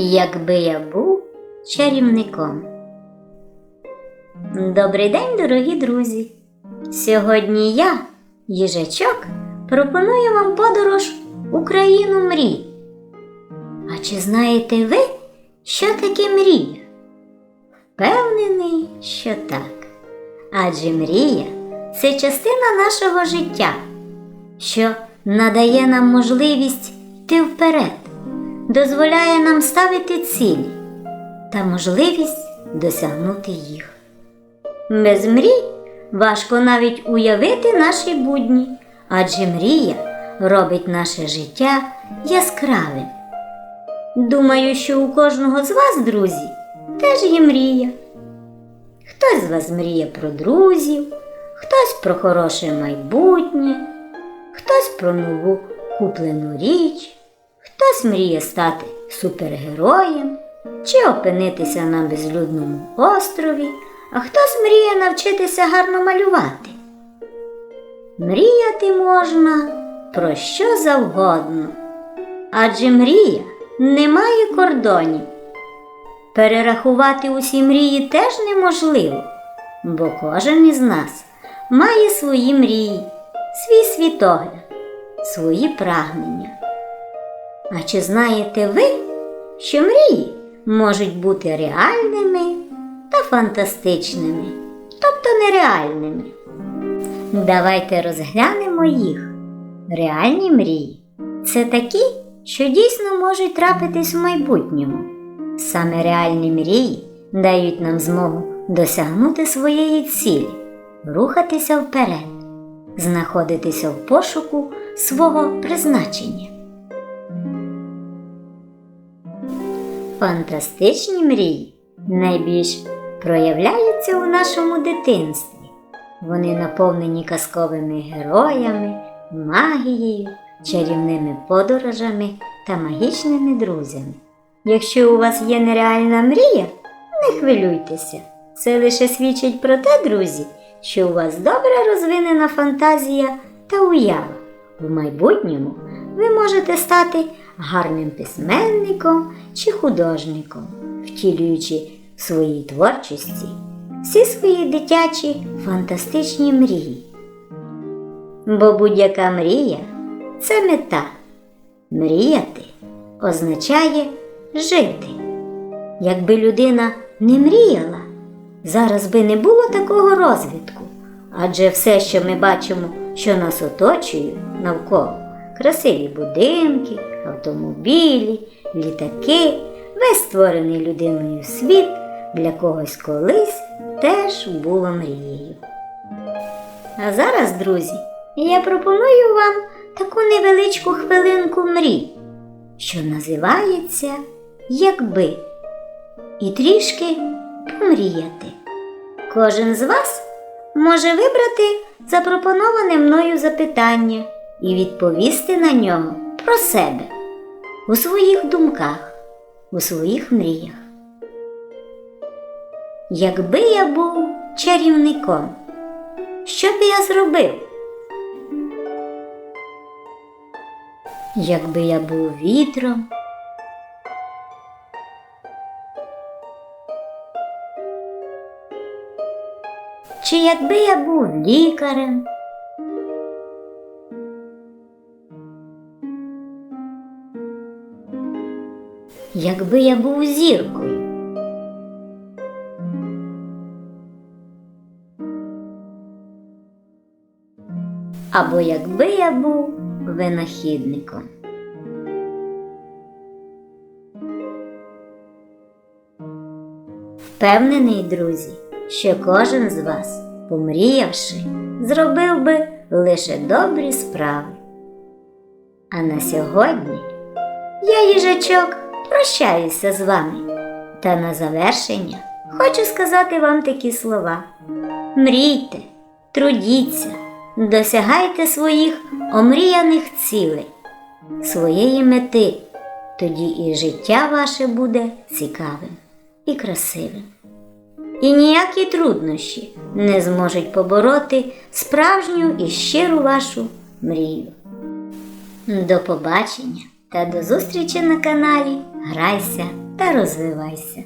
Якби я був чарівником. Добрий день, дорогі друзі! Сьогодні я, їжачок, пропоную вам подорож у країну мрій. А чи знаєте ви, що таке мрія? Впевнений, що так. Адже мрія це частина нашого життя, що надає нам можливість йти вперед, дозволяє нам ставити цілі та можливість досягнути їх. Без мрій важко навіть уявити наші будні, адже мрія робить наше життя яскравим. Думаю, що у кожного з вас, друзі, теж є мрія. Хтось з вас мріє про друзів, хтось про хороше майбутнє, хтось про нову куплену річ, хтось мріє стати супергероєм чи опинитися на безлюдному острові, а хтось мріє навчитися гарно малювати. Мріяти можна про що завгодно, адже мрія не має кордонів. Перерахувати усі мрії теж неможливо, бо кожен із нас має свої мрії, свій світогляд, свої прагнення. А чи знаєте ви, що мрії можуть бути реальними та фантастичними, тобто нереальними? Давайте розглянемо їх. Реальні мрії це такі, що дійсно можуть трапитись в майбутньому. Саме реальні мрії дають нам змогу досягнути своєї цілі, рухатися вперед, знаходитися в пошуку свого призначення. Фантастичні мрії найбільш проявляються у нашому дитинстві. Вони наповнені казковими героями, магією, чарівними подорожами та магічними друзями. Якщо у вас є нереальна мрія, не хвилюйтеся. Це лише свідчить про те, друзі, що у вас добре розвинена фантазія та уява. В майбутньому ви можете стати гарним письменником чи художником, втілюючи в своїй творчості всі свої дитячі фантастичні мрії. Бо будь-яка мрія це мета. Мріяти означає жити. Якби людина не мріяла, зараз би не було такого розвитку. Адже все, що ми бачимо, що нас оточує навколо красиві будинки, автомобілі, літаки, весь створений людиною світ для когось колись теж було мрією. А зараз, друзі, я пропоную вам таку невеличку хвилинку мрій, що називається Якби. І трішки помріяти. Кожен з вас може вибрати запропоноване мною запитання і відповісти на нього про себе у своїх думках, у своїх мріях. Якби я був чарівником, що б я зробив? Якби я був вітром, чи якби я був лікарем? Якби я був зіркою? Або якби я був винахідником? Впевнений, друзі, що кожен з вас, помріявши, зробив би лише добрі справи. А на сьогодні я, їжачок, прощаюся з вами. Та на завершення хочу сказати вам такі слова: мрійте, трудіться, досягайте своїх омріяних цілей, своєї мети, тоді і життя ваше буде цікавим і красивим. І ніякі труднощі не зможуть побороти справжню і щиру вашу мрію. До побачення та до зустрічі на каналі Грайся та розвивайся.